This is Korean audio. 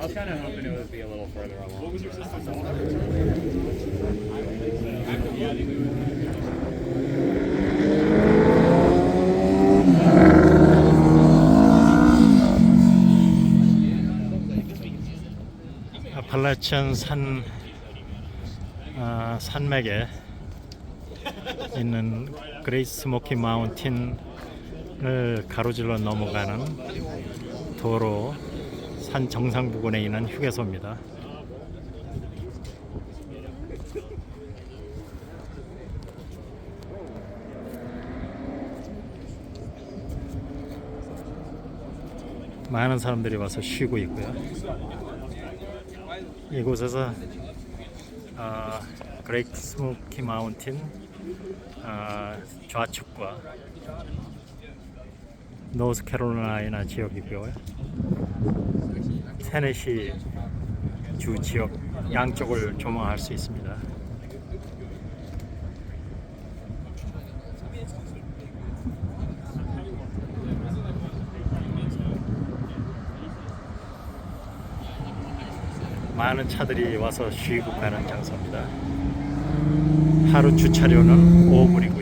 I was kind of hoping it would be a little further along. What was your system? 아팔라치안 산 아, 산맥에 있는 그레이스 스모키 마운틴을 가로질러 넘어가는 도로 산 정상 부근에 있는 휴게소입니다. 많은 사람들이 와서 쉬고 있고요. 이곳에서 아, 그레이트 스모키 마운틴 아, 좌측과 노스캐롤라이나 지역이고요. 테네시 주 지역 양쪽을 조망할 수 있습니다. 많은 차들이 와서 쉬고 가는 장소입니다. 하루 주차료는 5불이고요.